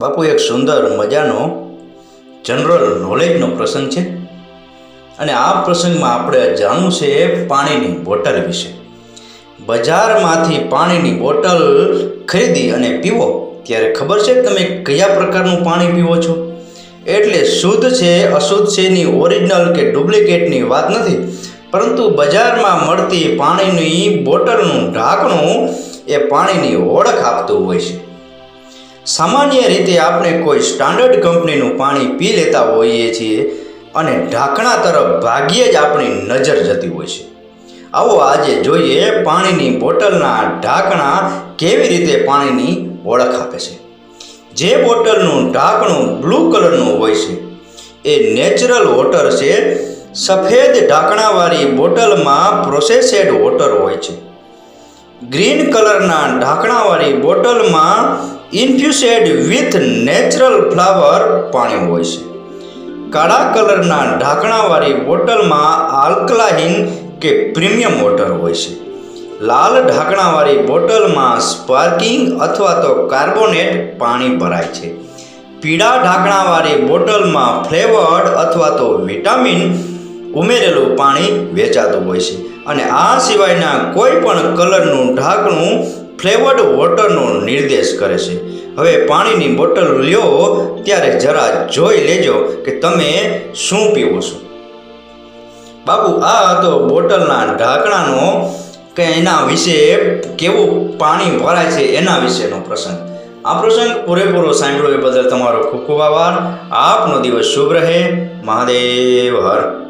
બાપુ, એક સુંદર મજાનો જનરલ નોલેજનો પ્રસંગ છે અને આ પ્રસંગમાં આપણે જાણવું છે પાણીની બોટલ વિશે. બજારમાંથી પાણીની બોટલ ખરીદી અને પીવો. ત્યારે ખબર છે તમે કયા પ્રકારનું પાણી પીવો છો? એટલે શુદ્ધ છે, અશુદ્ધ છે એની ઓરિજિનલ કે ડુપ્લિકેટની વાત નથી. પરંતુ બજારમાં મળતી પાણીની બોટલનું ઢાંકણું એ પાણીની ઓળખ આપતું હોય છે. સામાન્ય રીતે આપણે કોઈ સ્ટાન્ડર્ડ કંપનીનું પાણી પી લેતા હોઈએ છીએ અને ઢાંકણા તરફ ભાગ્યે જ આપણી નજર જતી હોય છે. આવો આજે જોઈએ પાણીની બોટલના ઢાંકણા કેવી રીતે પાણીની ઓળખ આપે છે. જે બોટલનું ઢાંકણું બ્લુ કલરનું હોય છે, એ નેચરલ વોટર છે. સફેદ ઢાંકણાવાળી બોટલમાં પ્રોસેસેડ વોટર હોય છે. ગ્રીન કલરના ઢાંકણાવાળી બોટલમાં ઇન્ફ્યુઝેડ વિથ નેચરલ ફ્લાવર પાણી હોય છે. કાળા કલરના ઢાંકણાવાળી બોટલમાં આલ્કલાહીન કે પ્રીમિયમ વોટર હોય છે. લાલ ઢાંકણાવાળી બોટલમાં સ્પાર્કિંગ અથવા તો કાર્બોનેટ પાણી ભરાય છે. પીળા ઢાંકણાવાળી બોટલમાં ફ્લેવર્ડ અથવા તો વિટામિન ઉમેરેલું પાણી વેચાતું હોય છે. અને આ સિવાયના કોઈ પણ કલરનું ઢાંકણું ફ્લેવર્ડ વોટરનો નિર્દેશ કરે છે. હવે પાણીની બોટલ લ્યો, ત્યારે જરા જોઈ લેજો કે તમે શું પીવો છો. બાપુ આ હતો બોટલના ઢાંકણાનો કે એના વિશે કેવું પાણી ભરાય છે એના વિશેનો પ્રસંગ. આ પ્રસંગ પૂરેપૂરો સાંભળ્યો એ બદલ તમારો ખૂબ ખૂબ આભાર. આપનો દિવસ શુભ રહે. મહાદેવ, હર.